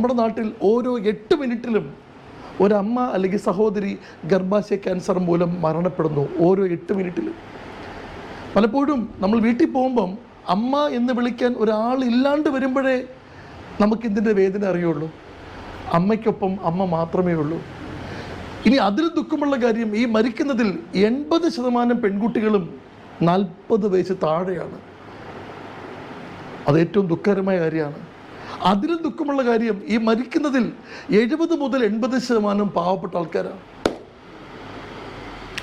നമ്മുടെ നാട്ടിൽ ഓരോ എട്ട് മിനിറ്റിലും ഒരമ്മ അല്ലെങ്കിൽ സഹോദരി ഗർഭാശയ ക്യാൻസർ മൂലം മരണപ്പെടുന്നു ഓരോ എട്ട് മിനിറ്റിലും. പലപ്പോഴും നമ്മൾ വീട്ടിൽ പോകുമ്പം അമ്മ എന്ന് വിളിക്കാൻ ഒരാൾ ഇല്ലാണ്ട് വരുമ്പോഴേ നമുക്ക് നമുക്കിതിന്റെ വേദന അറിയുള്ളൂ? അമ്മയ്ക്കൊപ്പം അമ്മ മാത്രമേ ഉള്ളൂ. ഇനി അതിൽ ദുഃഖമുള്ള കാര്യം ഈ മരിക്കുന്നതിൽ എൺപത് ശതമാനം പെൺകുട്ടികളും നാൽപ്പത് വയസ്സ് താഴെയാണ്. അത് ഏറ്റവും ദുഃഖകരമായ കാര്യമാണ്. അതിലും ദുഃഖമുള്ള കാര്യം ഈ മരിക്കുന്നതിൽ എഴുപത് മുതൽ എൺപത് ശതമാനം പാവപ്പെട്ട ആൾക്കാരാണ്.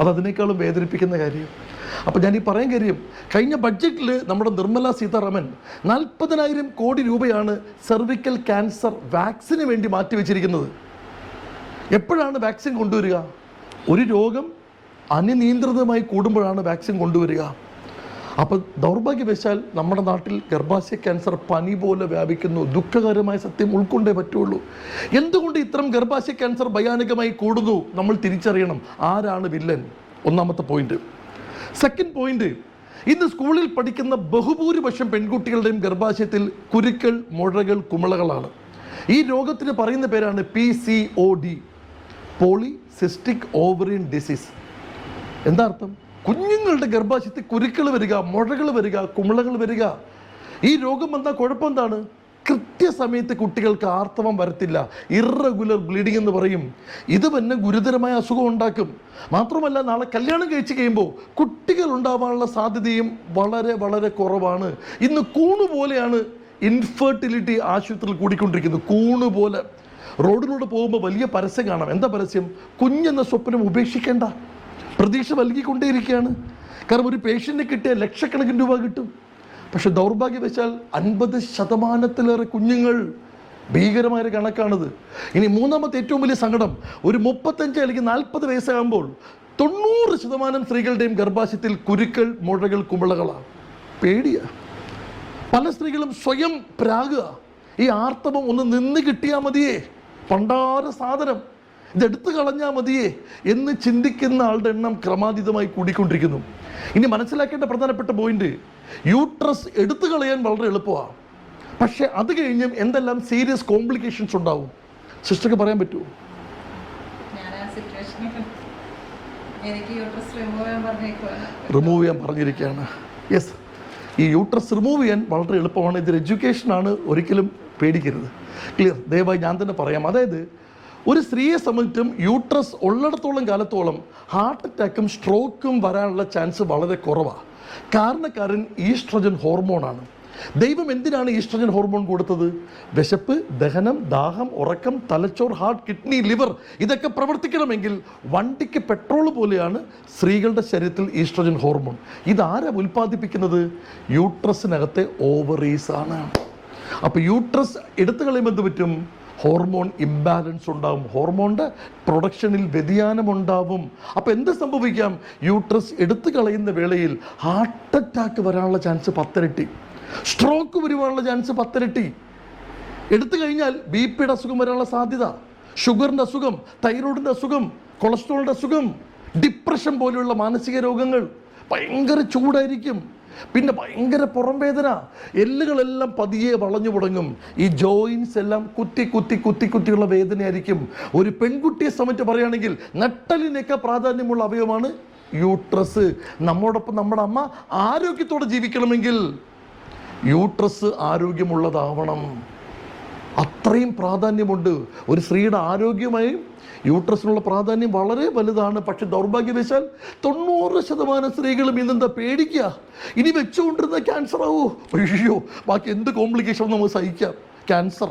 അതതിനേക്കാളും വേദനിപ്പിക്കുന്ന കാര്യം. അപ്പോൾ ഞാൻ ഈ പറയാൻ കാര്യം കഴിഞ്ഞ ബഡ്ജറ്റിൽ നമ്മുടെ നിർമ്മല സീതാരാമൻ നാൽപ്പതിനായിരം കോടി രൂപയാണ് സെർവിക്കൽ ക്യാൻസർ വാക്സിന് വേണ്ടി മാറ്റിവെച്ചിരിക്കുന്നത്. എപ്പോഴാണ് വാക്സിൻ കൊണ്ടുവരിക? ഒരു രോഗം അനിയന്ത്രിതമായി കൂടുമ്പോഴാണ് വാക്സിൻ കൊണ്ടുവരിക. അപ്പോൾ ദൗർഭാഗ്യവശാൽ നമ്മുടെ നാട്ടിൽ ഗർഭാശയ ക്യാൻസർ പനി പോലെ വ്യാപിക്കുന്നു. ദുഃഖകരമായ സത്യം ഉൾക്കൊണ്ടേ പറ്റുള്ളൂ. എന്തുകൊണ്ട് ഇത്തരം ഗർഭാശയ ക്യാൻസർ ഭയാനകമായി കൂടുന്നു? നമ്മൾ തിരിച്ചറിയണം. ആരാണ് വില്ലൻ? ഒന്നാമത്തെ പോയിന്റ് സെക്കൻഡ് പോയിന്റ് ഇന്ന് സ്കൂളിൽ പഠിക്കുന്ന ബഹുഭൂരിപക്ഷം പെൺകുട്ടികളുടെയും ഗർഭാശയത്തിൽ കുരുക്കൾ മുഴകൾ കുമിളകളാണ്. ഈ രോഗത്തിന് പറയുന്ന പേരാണ് P C O D polycystic ovarian disease എന്താ അർത്ഥം? കുഞ്ഞുങ്ങളുടെ ഗർഭാശയത്തിൽ കുരുക്കൾ വരിക മുഴകൾ വരിക കുമിളകൾ വരിക. ഈ രോഗം വന്നാൽ കുഴപ്പം എന്താണ്? കൃത്യസമയത്ത് കുട്ടികൾക്ക് ആർത്തവം വരത്തില്ല. ഇറഗുലർ ബ്ലീഡിംഗ് എന്ന് പറയും. ഇത് തന്നെ ഗുരുതരമായ അസുഖം ഉണ്ടാക്കും. മാത്രമല്ല നാളെ കല്യാണം കഴിച്ച് കഴിയുമ്പോൾ കുട്ടികൾ ഉണ്ടാവാനുള്ള സാധ്യതയും വളരെ വളരെ കുറവാണ്. ഇന്ന് കൂണ് പോലെയാണ് ഇൻഫെർട്ടിലിറ്റി ആശുപത്രിയിൽ കൂടിക്കൊണ്ടിരിക്കുന്നത്. കൂണ് പോലെ. റോഡിലൂടെ പോകുമ്പോൾ വലിയ പരസ്യം കാണാം. എന്താ പരസ്യം? കുഞ്ഞെന്ന സ്വപ്നം ഉപേക്ഷിക്കേണ്ട. പ്രതീക്ഷ നൽകിക്കൊണ്ടേയിരിക്കുകയാണ്. കാരണം ഒരു പേഷ്യന്റിന് കിട്ടിയ ലക്ഷക്കണക്കിന് രൂപ കിട്ടും. പക്ഷെ ദൗർഭാഗ്യവശാൽ അൻപത് ശതമാനത്തിലേറെ കുഞ്ഞുങ്ങൾ ഭീകരമായ കണക്കാണിത്. ഇനി മൂന്നാമത്തെ ഏറ്റവും വലിയ സങ്കടം ഒരു മുപ്പത്തഞ്ച് അല്ലെങ്കിൽ നാൽപ്പത് വയസ്സാകുമ്പോൾ തൊണ്ണൂറ് ശതമാനം സ്ത്രീകളുടെയും ഗർഭാശയത്തിൽ കുരുക്കൾ മുഴകൾ കുമ്പളകളാണ് പേടിയാ. പല സ്ത്രീകളും സ്വയം പ്രാകുക. ഈ ആർത്തവം ഒന്ന് നിന്ന് കിട്ടിയാൽ മതിയേ. പണ്ടാര സാധനം. ഇതെടുത്തു കളഞ്ഞാൽ മതിയേ എന്ന് ചിന്തിക്കുന്ന ആളുടെ എണ്ണം ക്രമാതീതമായി കൂടിക്കൊണ്ടിരിക്കുന്നു. ഇനി മനസ്സിലാക്കേണ്ട പ്രധാനപ്പെട്ട പോയിന്റ് യൂട്രസ് എടുത്തു കളയാൻ വളരെ എളുപ്പമാണ് പക്ഷേ അത് കഴിഞ്ഞും എന്തെല്ലാം സീരിയസ് കോംപ്ലിക്കേഷൻസ് ഉണ്ടാവും? സിസ്റ്റർക്ക് പറയാൻ പറ്റുമോ റിമൂവ് ചെയ്യാൻ പറഞ്ഞിരിക്കുകയാണ്. യെസ് ഈ യൂട്രസ് റിമൂവ് ചെയ്യാൻ വളരെ എളുപ്പമാണ്. ഇതൊരു എഡ്യൂക്കേഷനാണ് ഒരിക്കലും പേടിക്കരുത്. ക്ലിയർ ദയവായി ഞാൻ തന്നെ പറയാം. അതായത് ഒരു സ്ത്രീയെ സംബന്ധിച്ചും യൂട്രസ് ഉള്ളിടത്തോളം കാലത്തോളം ഹാർട്ട് അറ്റാക്കും സ്ട്രോക്കും വരാനുള്ള ചാൻസ് വളരെ കുറവാണ് കാരണക്കാരൻ ഈസ്ട്രജൻ ഹോർമോണാണ് ദൈവം എന്തിനാണ് ഈസ്ട്രജൻ ഹോർമോൺ കൊടുത്തത്? വിശപ്പ് ദഹനം ദാഹം ഉറക്കം തലച്ചോർ ഹാർട്ട് കിഡ്നി ലിവർ ഇതൊക്കെ പ്രവർത്തിക്കണമെങ്കിൽ വണ്ടിക്ക് പെട്രോൾ പോലെയാണ് സ്ത്രീകളുടെ ശരീരത്തിൽ ഈസ്ട്രജൻ ഹോർമോൺ ഇതാരാ ഉൽപ്പാദിപ്പിക്കുന്നത്? യൂട്രസിനകത്തെ ഓവറീസ് ആണ്. അപ്പോൾ യൂട്രസ് എടുത്തു കളയുമ്പോൾ പറ്റും? ഹോർമോൺ ഇംബാലൻസ് ഉണ്ടാവും. ഹോർമോണിന്റെ പ്രൊഡക്ഷനിൽ വ്യതിയാനം ഉണ്ടാവും. അപ്പോൾ എന്ത് സംഭവിക്കാം? യൂട്രസ് എടുത്തു കളയുന്ന വേളയിൽ ഹാർട്ട് അറ്റാക്ക് വരാനുള്ള ചാൻസ് പത്തിരട്ടി. സ്ട്രോക്ക് വരുവാനുള്ള ചാൻസ് പത്തിരട്ടി. എടുത്തു കഴിഞ്ഞാൽ ബി പിയുടെ അസുഖം വരാനുള്ള സാധ്യത. ഷുഗറിന്റെ അസുഖം തൈറോയിഡിന്റെ അസുഖം കൊളസ്ട്രോളിന്റെ അസുഖം ഡിപ്രഷൻ പോലെയുള്ള മാനസിക രോഗങ്ങൾ. ഭയങ്കര ചൂടായിരിക്കും. പിന്നെ ഭയങ്കര പുറം വേദന എല്ലുകളെല്ലാം പതിയെ വളഞ്ഞു തുടങ്ങും ഈ ജോയിൻസ് എല്ലാം കുത്തി കുത്തി കുത്തി കുത്തിയുള്ള വേദനയായിരിക്കും. ഒരു പെൺകുട്ടിയെ സംബന്ധിച്ച് പറയുകയാണെങ്കിൽ നട്ടലിനൊക്കെ പ്രാധാന്യമുള്ള അവയവമാണ് യൂട്രസ് നമ്മോടൊപ്പം നമ്മുടെ അമ്മ ആരോഗ്യത്തോടെ ജീവിക്കണമെങ്കിൽ യൂട്രസ് ആരോഗ്യമുള്ളതാവണം. അത്രയും പ്രാധാന്യമുണ്ട്. ഒരു സ്ത്രീയുടെ ആരോഗ്യമായി യൂട്രസിനുള്ള പ്രാധാന്യം വളരെ വലുതാണ്. പക്ഷെ ദൗർഭാഗ്യവശാൽ തൊണ്ണൂറ് ശതമാനം സ്ത്രീകളും ഇന്നെന്താ പേടിക്കുക ഇനി വെച്ചുകൊണ്ടിരുന്ന ക്യാൻസർ ആവോ. അയ്യോ ബാക്കി എന്ത് കോംപ്ലിക്കേഷൻ നമുക്ക് സഹിക്കാം. ക്യാൻസർ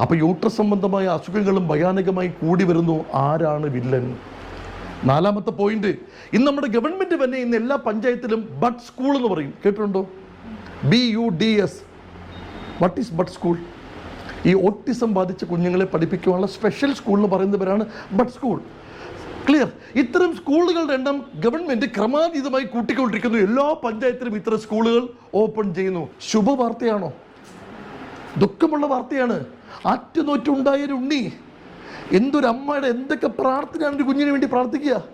അപ്പോൾ യൂട്രസ് സംബന്ധമായ അസുഖങ്ങളും ഭയാനകമായി കൂടി വരുന്നു. ആരാണ് വില്ലൻ? നാലാമത്തെ പോയിന്റ് ഇന്ന് നമ്മുടെ ഗവൺമെന്റ് തന്നെ ഇന്ന് എല്ലാ പഞ്ചായത്തിലും ബഡ് സ്കൂൾ എന്ന് പറയും. കേട്ടിട്ടുണ്ടോ? B U D S what is bud school? ഈ ഓട്ടിസം ബാധിച്ച കുഞ്ഞുങ്ങളെ പഠിപ്പിക്കുവാനുള്ള സ്പെഷ്യൽ സ്കൂൾ എന്ന് പറയുന്നവരാണ് ബഡ് സ്കൂൾ ക്ലിയർ ഇത്തരം സ്കൂളുകളുടെ എണ്ണം ഗവൺമെന്റ് ക്രമാതീതമായി കൂട്ടിക്കൊണ്ടിരിക്കുന്നു. എല്ലാ പഞ്ചായത്തിലും ഇത്തരം സ്കൂളുകൾ ഓപ്പൺ ചെയ്യുന്നു. ശുഭവാർത്തയാണോ? ദുഃഖമുള്ള വാർത്തയാണ്. ആറ്റുനോറ്റുണ്ടായ ഒരു ഉണ്ണി. എന്തൊരു അമ്മയുടെ എന്തൊക്കെ പ്രാർത്ഥനയാണ് ഒരു കുഞ്ഞിന് വേണ്ടി പ്രാർത്ഥിക്കുക?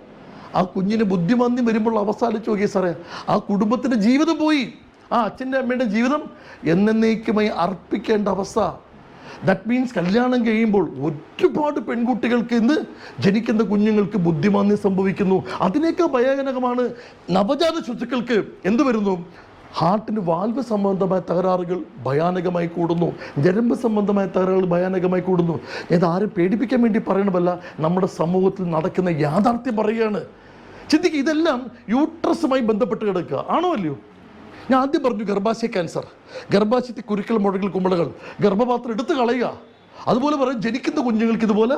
ആ കുഞ്ഞിന് ബുദ്ധിമാന്ദ്യം വരുമ്പോൾ അവസാനിച്ചു നോക്കിയ സാറേ. ആ കുടുംബത്തിന്റെ ജീവിതം പോയി. ആ അച്ഛന്റെ അമ്മയുടെ ജീവിതം എന്നേക്കുമായി അർപ്പിക്കേണ്ട അവസ്ഥ. ദാറ്റ് മീൻസ് കല്യാണം കഴിയുമ്പോൾ ഒരുപാട് പെൺകുട്ടികൾക്ക് ഇന്ന് ജനിക്കുന്ന കുഞ്ഞുങ്ങൾക്ക് ബുദ്ധിമാന്യം സംഭവിക്കുന്നു. അതിനേക്കാൾ ഭയാനകമാണ് നവജാത ശിശുക്കൾക്ക് എന്ത് വരുന്നു? ഹാർട്ടിന് വാൽവ് സംബന്ധമായ തകരാറുകൾ ഭയാനകമായി കൂടുന്നു. ഞരമ്പ് സംബന്ധമായ തകരാറുകൾ ഭയാനകമായി കൂടുന്നു. ഇത് പേടിപ്പിക്കാൻ വേണ്ടി പറയണമല്ല നമ്മുടെ സമൂഹത്തിൽ നടക്കുന്ന യാഥാർത്ഥ്യം പറയുകയാണ്. ചിന്തിക്കുക ഇതെല്ലാം യൂട്രസുമായി ബന്ധപ്പെട്ട് കിടക്കുക. ആണോ അല്ലയോ? ഞാൻ ആദ്യം പറഞ്ഞു ഗർഭാശയ ക്യാൻസർ. ഗർഭാശയത്തിൽ കുരുക്കൾ മുഴകൾ കുമ്പളകൾ ഗർഭപാത്രം എടുത്ത് കളയുക. അതുപോലെ പറയും ജനിക്കുന്ന കുഞ്ഞുങ്ങൾക്ക് ഇതുപോലെ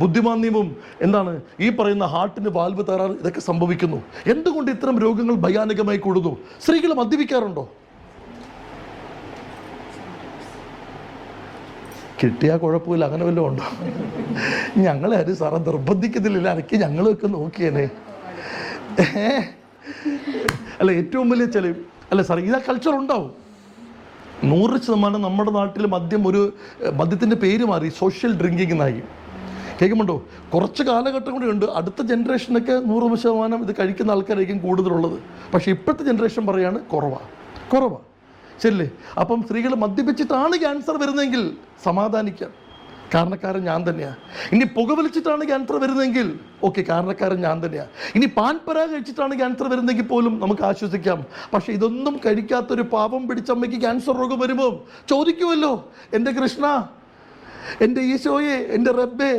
ബുദ്ധിമാന്യവും എന്താണ്? ഈ പറയുന്ന ഹാർട്ടിന് വാൽവ് തകരാറ് ഇതൊക്കെ സംഭവിക്കുന്നു. എന്തുകൊണ്ട് ഇത്തരം രോഗങ്ങൾ ഭയാനകമായി കൂടുന്നു? സ്ത്രീകൾ മദ്യപിക്കാറുണ്ടോ? കിട്ടിയാൽ കുഴപ്പമില്ല അങ്ങനെ വല്ലതും ഉണ്ടോ? ഞങ്ങളെ ആരും സാറേ നിർബന്ധിക്കുന്നില്ല എനിക്ക് ഞങ്ങളൊക്കെ നോക്കിയേനെ? അല്ല ഏറ്റവും വലിയ ചില അല്ല സാറേ ഇതാ കൾച്ചർ ഉണ്ടാവും. നൂറ് ശതമാനം നമ്മുടെ നാട്ടിൽ മദ്യം ഒരു മദ്യത്തിന്റെ പേര് മാറി സോഷ്യൽ ഡ്രിങ്കിങ് എന്നായി. കേൾക്കുമ്പോണ്ടോ കുറച്ച് കാലഘട്ടം കൂടി ഉണ്ട്. അടുത്ത ജനറേഷനൊക്കെ നൂറ് ശതമാനം ഇത് കഴിക്കുന്ന ആൾക്കാരായിരിക്കും കൂടുതലുള്ളത്. പക്ഷേ ഇപ്പോഴത്തെ ജനറേഷൻ പറയാണ് കുറവാണ് കുറവാണ് ശരിയല്ലേ? അപ്പം സ്ത്രീകൾ മദ്യപിച്ചിട്ടാണ് ക്യാൻസർ വരുന്നതെങ്കിൽ സമാധാനിക്കാം. കാരണക്കാരൻ ഞാൻ തന്നെയാണ് ഇനി പുകവലിച്ചിട്ടാണ് ക്യാൻസർ വരുന്നതെങ്കിൽ ഓക്കെ കാരണക്കാരൻ ഞാൻ തന്നെയാണ് ഇനി പാൻപരാ കഴിച്ചിട്ടാണ് ക്യാൻസർ വരുന്നതെങ്കിൽ പോലും നമുക്ക് ആശ്വസിക്കാം. പക്ഷേ ഇതൊന്നും കഴിക്കാത്തൊരു പാപം പിടിച്ചമ്മയ്ക്ക് ക്യാൻസർ രോഗം വരുമ്പോൾ ചോദിക്കുമല്ലോ എന്റെ കൃഷ്ണ എന്റെ ഈശോയെ എന്റെ റബ്ബെ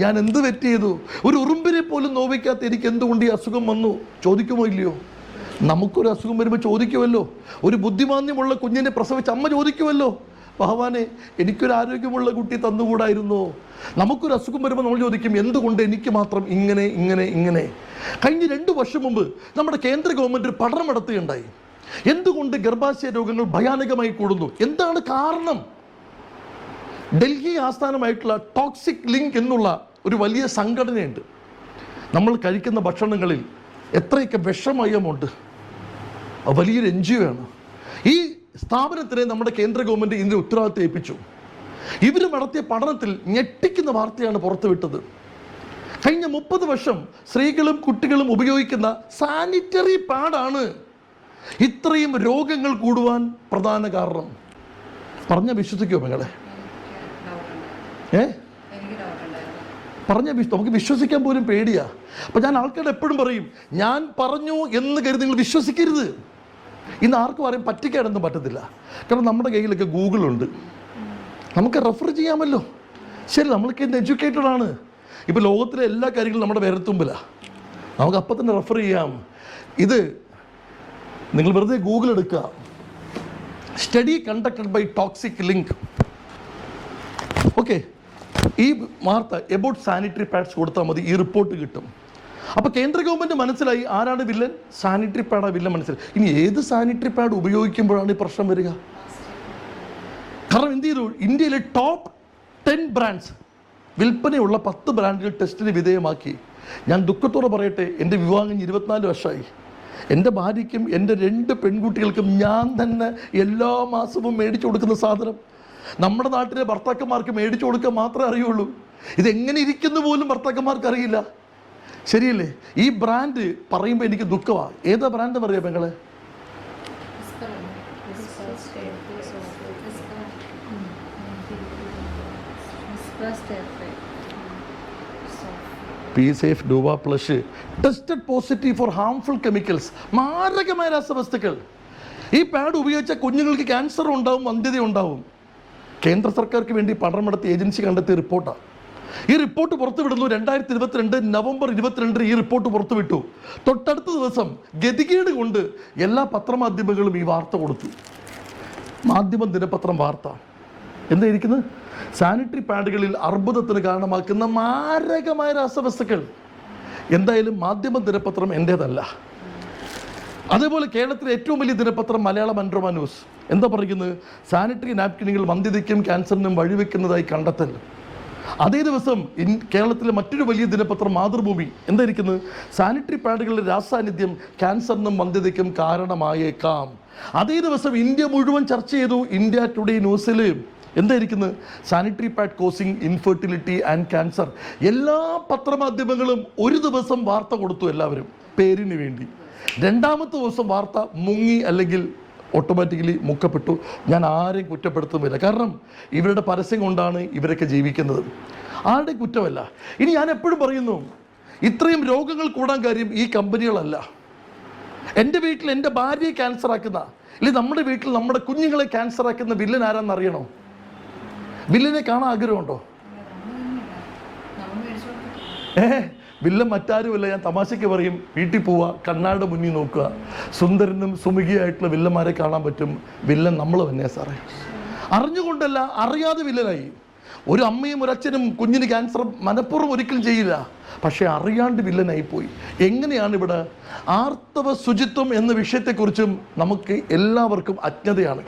ഞാൻ എന്ത് തെറ്റ് ചെയ്തു? ഒരു ഉറുമ്പിനെ പോലും നോവിക്കാത്ത എനിക്ക് എന്തുകൊണ്ട് ഈ അസുഖം വന്നു? ചോദിക്കുമോ ഇല്ലയോ? നമുക്കൊരു അസുഖം വരുമ്പോൾ ചോദിക്കുമല്ലോ ഒരു ബുദ്ധിമാന്യമുള്ള കുഞ്ഞിനെ പ്രസവിച്ച അമ്മ ചോദിക്കുമല്ലോ ഭഗവാനെ എനിക്കൊരു ആരോഗ്യമുള്ള കുട്ടി തന്നുകൂടായിരുന്നോ? നമുക്കൊരു അസുഖം വരുമ്പോൾ നമ്മൾ ചോദിക്കും എന്തുകൊണ്ട് എനിക്ക് മാത്രം ഇങ്ങനെ ഇങ്ങനെ ഇങ്ങനെ? കഴിഞ്ഞ രണ്ട് വർഷം മുമ്പ് നമ്മുടെ കേന്ദ്ര ഗവൺമെന്റ് ഒരു പഠനം നടത്തുകയുണ്ടായി. എന്തുകൊണ്ട് ഗർഭാശയ രോഗങ്ങൾ ഭയാനകമായി കൂടുന്നു? എന്താണ് കാരണം? ഡൽഹി ആസ്ഥാനമായിട്ടുള്ള ടോക്സിക് ലിങ്ക് എന്നുള്ള ഒരു വലിയ സംഘടനയുണ്ട്. നമ്മൾ കഴിക്കുന്ന ഭക്ഷണങ്ങളിൽ എത്രയൊക്കെ വിഷമയമുണ്ട്. വലിയൊരു എൻ ജി ഒ ആണ്. ഈ സ്ഥാപനത്തിനെ നമ്മുടെ കേന്ദ്ര ഗവൺമെന്റ് ഇതിന്റെ ഉത്തരവാദിത്തം ഏൽപ്പിച്ചു ഇവർ നടത്തിയ പഠനത്തിൽ ഞെട്ടിക്കുന്ന വാർത്തയാണ് പുറത്തുവിട്ടത്. കഴിഞ്ഞ മുപ്പത് വർഷം സ്ത്രീകളും കുട്ടികളും ഉപയോഗിക്കുന്ന സാനിറ്ററി പാഡാണ് ഇത്രയും രോഗങ്ങൾ കൂടുവാൻ പ്രധാന കാരണം. പറഞ്ഞ വിശ്വസിക്കുമോ നിങ്ങളെ ഏ? പറഞ്ഞ നമുക്ക് വിശ്വസിക്കാൻ പോലും പേടിയാ. അപ്പം ഞാൻ ആൾക്കാരോട് എപ്പോഴും പറയും ഞാൻ പറഞ്ഞു എന്ന് കരുതി നിങ്ങൾ വിശ്വസിക്കരുത്. ഇന്ന് ആർക്കും ആരെയും പറ്റിക്കാനൊന്നും പറ്റത്തില്ല. കാരണം നമ്മുടെ കയ്യിലൊക്കെ ഗൂഗിൾ ഉണ്ട് നമുക്ക് റെഫർ ചെയ്യാമല്ലോ. ശരി നമ്മൾക്ക് ഇന്ന് എഡ്യൂക്കേറ്റഡ് ആണ്. ഇപ്പോൾ ലോകത്തിലെ എല്ലാ കാര്യങ്ങളും നമ്മുടെ വിരത്തുമ്പിലാണ് നമുക്ക് അപ്പം തന്നെ റെഫർ ചെയ്യാം. ഇത് നിങ്ങൾ വെറുതെ ഗൂഗിൾ എടുക്കുക. Study conducted by toxic link. Okay. ഈ വാർത്ത എബൌട്ട് സാനിറ്ററി പാഡ്സ് കൊടുത്താൽ മതി ഈ റിപ്പോർട്ട് കിട്ടും. അപ്പോൾ കേന്ദ്ര ഗവൺമെന്റ് മനസ്സിലായി ആരാണ് വില്ലൻ? സാനിറ്ററി പാഡാ വില്ലൻ മനസ്സിലായി. ഇനി ഏത് സാനിറ്ററി പാഡ് ഉപയോഗിക്കുമ്പോഴാണ് ഈ പ്രശ്നം വരിക? കാരണം എന്ത് ചെയ്തു? ഇന്ത്യയിലെ ടോപ്പ് ടെൻ ബ്രാൻഡ്സ് വിൽപ്പനയുള്ള പത്ത് ബ്രാൻഡുകൾ ടെസ്റ്റിന് വിധേയമാക്കി. ഞാൻ ദുഃഖത്തോടെ പറയട്ടെ എന്റെ വിവാഹം ഇരുപത്തിനാല് വർഷമായി. എന്റെ ഭാര്യയ്ക്കും എന്റെ രണ്ട് പെൺകുട്ടികൾക്കും ഞാൻ തന്നെ എല്ലാ മാസവും മേടിച്ചു കൊടുക്കുന്ന സാധനം. നമ്മുടെ നാട്ടിലെ ഭർത്താക്കന്മാർക്ക് മേടിച്ചു കൊടുക്കാൻ മാത്രമേ അറിയുള്ളൂ. ഇതെങ്ങനെ ഇരിക്കുന്നു പോലും ഭർത്താക്കന്മാർക്ക് അറിയില്ല. ശരിയല്ലേ? ഈ ബ്രാൻഡ് പറയുമ്പോൾ എനിക്ക് ദുഃഖമാണ് ഏതാ ബ്രാൻഡ് പറയാം പെങ്ങളെ? P safe ഡൂവ plus tested positive for harmful chemicals മാരകമായ രാസവസ്തുക്കൾ. ഈ പാഡ് ഉപയോഗിച്ച കുഞ്ഞുങ്ങൾക്ക് ക്യാൻസർ ഉണ്ടാവും വന്ധ്യത ഉണ്ടാവും. കേന്ദ്ര സർക്കാർക്ക് വേണ്ടി പഠനം നടത്തിയ ഏജൻസി കണ്ടെത്തിയ റിപ്പോർട്ടാണ് ഈ റിപ്പോർട്ട് പുറത്തുവിടുന്നു രണ്ടായിരത്തി ഇരുപത്തിരണ്ട് നവംബർ ഇരുപത്തിരണ്ടിന് ഈ റിപ്പോർട്ട് പുറത്തുവിട്ടു. തൊട്ടടുത്ത ദിവസം ഗതികേട് കൊണ്ട് എല്ലാ പത്രമാധ്യമങ്ങളും ഈ വാർത്ത കൊടുത്തു. മാധ്യമ ദിനപത്രം വാർത്ത. എന്താ ഇരിക്കുന്നത് സാനിറ്ററി പാഡുകളിൽ അർബുദത്തിന് കാരണമാക്കുന്ന മാരകമായ രാസവസ്തുക്കൾ. എന്തായാലും മാധ്യമ ദിനപത്രം എന്റേതല്ല അതേപോലെ കേരളത്തിലെ ഏറ്റവും വലിയ ദിനപത്രം മലയാള മനോരമ ന്യൂസ്. എന്താ പറയുന്നത്? സാനിറ്ററി നാപ്കിനുകൾ വന്ധ്യതയ്ക്കും ക്യാൻസറിനും വഴിവെക്കുന്നതായി കണ്ടെത്തൽ. അതേ ദിവസം കേരളത്തിലെ മറ്റൊരു വലിയ ദിനപത്രം മാതൃഭൂമി എന്തായിരിക്കുന്നത് സാനിറ്ററി പാഡുകളുടെ രാസാന്നിധ്യം ക്യാൻസറിനും വന്ധ്യതയ്ക്കും കാരണമായേക്കാം. അതേ ദിവസം ഇന്ത്യ മുഴുവൻ ചർച്ച ചെയ്തു ഇന്ത്യ ടുഡേ ന്യൂസിൽ. എന്തായിരിക്കുന്നത് sanitary pad causing infertility and cancer എല്ലാ പത്രമാധ്യമങ്ങളും ഒരു ദിവസം വാർത്ത കൊടുത്തു എല്ലാവരും. പേരിന് വേണ്ടി. രണ്ടാമത്തെ ദിവസം വാർത്ത മുങ്ങി അല്ലെങ്കിൽ ഓട്ടോമാറ്റിക്കലി മുക്കപ്പെട്ടു. ഞാൻ ആരെയും കുറ്റപ്പെടുത്തുന്നില്ല. കാരണം ഇവരുടെ പരസ്യം കൊണ്ടാണ് ഇവരൊക്കെ ജീവിക്കുന്നത്. ആരുടെ കുറ്റമല്ല? ഇനി ഞാൻ എപ്പോഴും പറയുന്നു ഇത്രയും രോഗങ്ങൾ കൂടാൻ കാര്യം ഈ കമ്പനികളല്ല. എന്റെ വീട്ടിൽ എന്റെ ഭാര്യയെ ക്യാൻസർ ആക്കുന്ന അല്ലെങ്കിൽ നമ്മുടെ വീട്ടിൽ നമ്മുടെ കുഞ്ഞുങ്ങളെ ക്യാൻസർ ആക്കുന്ന വില്ലൻ ആരാന്ന് അറിയണോ വില്ലനെ കാണാൻ ആഗ്രഹമുണ്ടോ? ഏഹ്? വില്ലൻ മറ്റാരുമല്ല. ഞാൻ തമാശയ്ക്ക് പറയും വീട്ടിൽ പോവുക കണ്ണാടെ മുന്നിൽ നോക്കുക. സുന്ദരനും സുമുഖിയായിട്ടുള്ള വില്ലന്മാരെ കാണാൻ പറ്റും. വില്ലൻ നമ്മൾ തന്നെ സാറേ. അറിഞ്ഞുകൊണ്ടല്ല അറിയാതെ വില്ലനായി. ഒരു അമ്മയും ഒരു അച്ഛനും കുഞ്ഞിന് ക്യാൻസർ മനഃപൂർവം ഒരിക്കലും ചെയ്യില്ല. പക്ഷേ അറിയാണ്ട് വില്ലനായി പോയി എങ്ങനെയാണ് ഇവിടെ ആർത്തവ ശുചിത്വം എന്ന വിഷയത്തെക്കുറിച്ചും നമുക്ക് എല്ലാവർക്കും അജ്ഞതയാണ്.